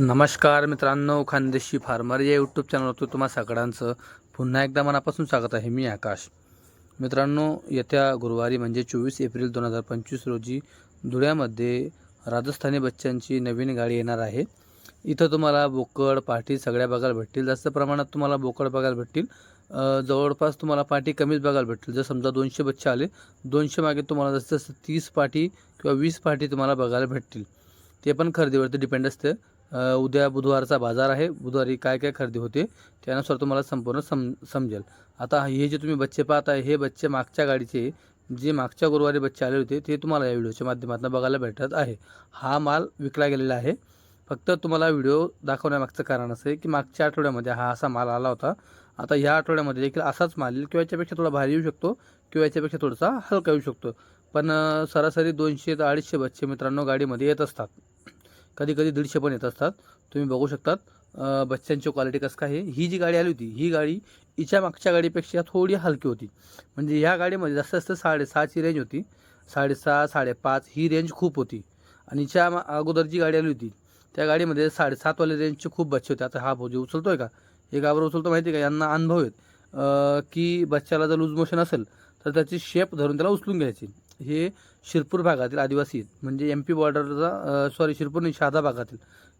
नमस्कार मित्रांनो खानदेशी फार्मर या यूट्यूब चॅनलवर तुम्हा सगळ्यांचं पुन्हा एकदा मनापासून स्वागत आहे. मी आकाश. मित्रांनो येत्या गुरुवारी म्हणजे चोवीस एप्रिल दोन हजार पंचवीस रोजी धुळ्यामध्ये राजस्थानी बच्चांची नवीन गाडी येणार आहे. इथं तुम्हाला बोकड पाठी सगळ्या बघायला भेटतील. जास्त प्रमाणात तुम्हाला बोकड बघायला भेटतील. जवळपास तुम्हाला पाठी कमीच बघायला भेटतील. जर समजा दोनशे बच्चे आले दोनशे मागे तुम्हाला जसं जसं तीस पाठी किंवा वीस पाठी तुम्हाला बघायला भेटतील. ते पण खरेदीवरती डिपेंड असते. उद्या बुधवारचा बाजार आहे. बुधवारी काय काय खरेदी होते त्यानुसार तुम्हाला संपूर्ण सम समजेल. आता हे जे तुम्ही बच्चे पाहत आहे हे बच्चे मागच्या गाडीचे जे मागच्या गुरुवारी बच्चे आले होते ते तुम्हाला या व्हिडिओच्या माध्यमातून बघायला भेटत आहे. हा माल विकला गेलेला आहे. फक्त तुम्हाला व्हिडिओ दाखवण्यामागचं कारण असं आहे की मागच्या आठवड्यामध्ये हा असा माल आला होता. आता ह्या आठवड्यामध्ये देखील असाच माल येईल किंवा याच्यापेक्षा थोडा भारी येऊ शकतो किंवा याच्यापेक्षा थोडासा हलका येऊ शकतो. पण सरासरी दोनशे ते अडीचशे बच्चे मित्रांनो गाडीमध्ये येत असतात. कधी कधी दीडशे पण येत असतात. तुम्ही बघू शकतात बच्च्यांची बच्चांची क्वालिटी कसं काय आहे. ही जी गाडी आली होती ही गाडी हिच्या मागच्या गाडीपेक्षा थोडी हलकी होती. म्हणजे ह्या गाडीमध्ये जास्त जास्त साडेसहाची रेंज होती. साडेसहा साडेपाच ही रेंज खूप होती. आणि हिच्या मा- अगोदर जी गाडी आली होती त्या गाडीमध्ये साडेसातवाले रेंजचे खूप बच्चे होते. आता हा भाऊ उचलतो आहे का? हे गाबर उचलतो माहिती आहे का? यांना अनुभव आहेत. की बच्च्याला जर लूज मोशन असेल तर त्याची शेप धरून त्याला उचलून घ्यायची. हे शिरपूर भागातील आदिवासी आहेत. म्हणजे एम पी बॉर्डरचा सॉरी शिरपूर नाही शहादा भागातील.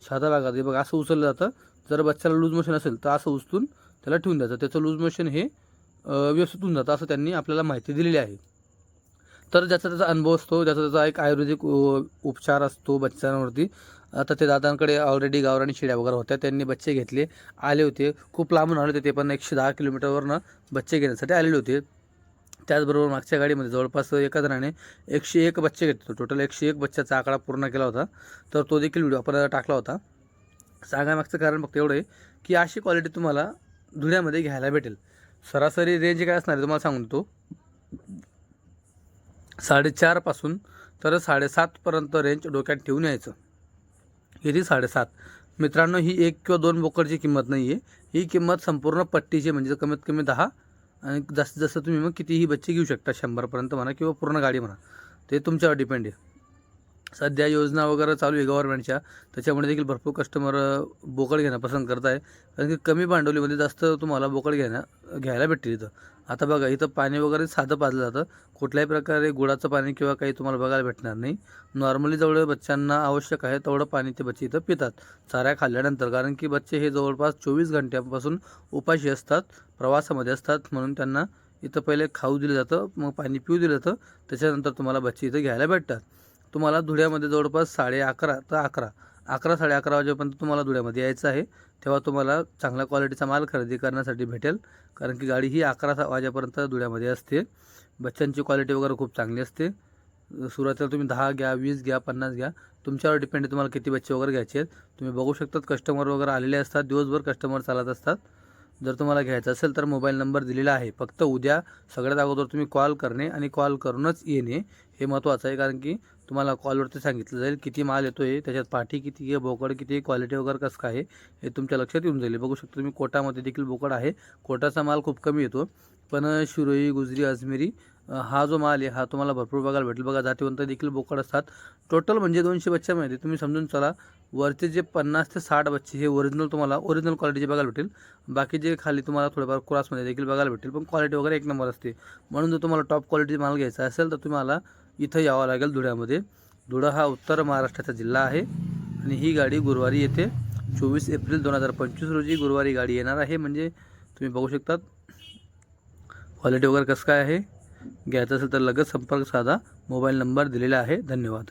शहादा भागातील बघा असं उचललं जातं. जर बच्च्याला लूज मोशन असेल तर असं उचलून त्याला ठेवून द्यायचं. त्याचं लूज मोशन हे व्यवस्थित होऊन जातं असं त्यांनी आपल्याला माहिती दिलेली आहे. तर ज्याचा त्याचा अनुभव असतो ज्याचा त्याचा एक आयुर्वेदिक उ- उपचार असतो बच्चांवरती आता ते दादांकडे ऑलरेडी गावराणी शिड्या वगैरे होत्या. त्यांनी बच्चे घेतले आले होते. खूप लांबून आले होते ते पण एकशे दहा किलोमीटरवरनं बच्चे घेण्यासाठी आलेले होते. त्याचबरोबर मागच्या गाडीमध्ये जवळपास एका जणाने एकशे एक बच्चे घेतले टोटल एकशे एक बच्चाचा आकडा पूर्ण केला होता. तर तो देखील व्हिडिओ आपण टाकला होता. सांगायमागचं कारण फक्त एवढं आहे की अशी क्वालिटी तुम्हाला धुळ्यामध्ये घ्यायला भेटेल. सरासरी रेंज काय असणार आहे तुम्हाला सांगतो साडेचारपासून तर साडेसातपर्यंत रेंज डोक्यात ठेवून यायचं. किती? साडेसात. मित्रांनो ही एक किंवा दोन बोकडची किंमत नाही आहे ही किंमत संपूर्ण पट्टीची म्हणजे कमीत कमी दहा आणि जास्तीत जास्त तुम्ही मग कितीही बच्चे घेऊ शकता शंभरपर्यंत म्हणा किंवा पूर्ण गाडी म्हणा ते तुमच्यावर डिपेंड आहे. सध्या योजना वगैरे चालू आहे गव्हर्नमेंटच्या त्याच्यामुळे देखील भरपूर कस्टमर बोकड घेणं पसंत करत आहे कारण की कमी भांडवलीमध्ये जास्त तुम्हाला बोकड घेण्या घ्यायला भेटतील इथं. आता बघा इथं पाणी वगैरे साधं पाजलं जातं. कुठल्याही प्रकारे गुळाचं पाणी किंवा काही तुम्हाला बघायला भेटणार नाही. नॉर्मली जेवढं बच्चांना आवश्यक आहे तेवढं पाणी ते बच्चे इथं पितात. चाऱ्या खाल्ल्यानंतर. कारण की बच्चे हे जवळपास चोवीस घंट्यापासून उपाशी असतात प्रवासामध्ये असतात. म्हणून त्यांना इथं पहिले खाऊ दिलं जातं मग पाणी पिऊ दिलं जातं. त्याच्यानंतर तुम्हाला बच्चे इथं घ्यायला भेटतात. तुम्हाला धुळ्यामध्ये जवळपास साडे अकरा तर अकरा अकरा साडे अकरा वाजेपर्यंत तुम्हाला धुळ्यामध्ये यायचं आहे. तेव्हा तुम्हाला चांगल्या क्वालिटीचा माल खरेदी करण्यासाठी भेटेल कारण की गाडी ही अकरा वाजेपर्यंत धुळ्यामध्ये असते. बच्चांची क्वालिटी वगैरे खूप चांगली असते. सुरुवातीला तुम्ही दहा घ्या वीस घ्या पन्नास घ्या. तुमच्यावर डिपेंड आहे तुम्हाला किती बच्चे वगैरे घ्यायचे आहेत. तुम्ही बघू शकतात कस्टमर वगैरे आलेले असतात दिवसभर कस्टमर चालत असतात. जर तुम्हाला घ्यायचं असेल तर मोबाईल नंबर दिलेला आहे. फक्त उद्या सगळ्यात अगोदर तुम्ही कॉल करणे आणि कॉल करूनच येणे हे महत्त्वाचं आहे. कारण की तुम्हाला कॉलवरती सांगितलं जाईल किती माल येतो आहे त्याच्यात पाठी किती आहे बोकड किती आहे क्वालिटी वगैरे कसं काय आहे हे तुमच्या लक्षात येऊन जाईल. बघू शकता तुम्ही कोटामध्ये देखील बोकड आहे. कोटाचा माल खूप कमी येतो. पण शिरोई गुजरी अजमेरी हा जो माल आहे हा तुम्हाला भरपूर बघायला भेटेल. बघा जातीवंत देखील बोकड असतात. टोटल म्हणजे दोनशे बच्च्यामध्ये तुम्ही समजून चला वरचे जे पन्नास ते साठ बच्चे हे ओरिजिनल तुम्हाला ओरिजिनल क्वालिटीचे बघायला भेटेल. बाकी जे खाली तुम्हाला थोडेफार क्रॉसमध्ये देखील बघायला भेटेल पण क्वालिटी वगैरे एक नंबर असते. म्हणून जर तुम्हाला टॉप क्वालिटीचा माल घ्यायचा असेल तर तुम्हाला इथं यावं लागेल धुळ्यामध्ये. धुळा हा उत्तर महाराष्ट्राचा जिल्हा आहे आणि ही गाडी गुरुवारी येते. चोवीस एप्रिल दोन हजार पंचवीस रोजी गुरुवारी गाडी येणार आहे. म्हणजे तुम्ही बघू शकतात क्वालिटी वगैरे कसं काय आहे. घ्यायचं असेल तर लगेच संपर्क साधा. मोबाईल नंबर दिलेला आहे. धन्यवाद.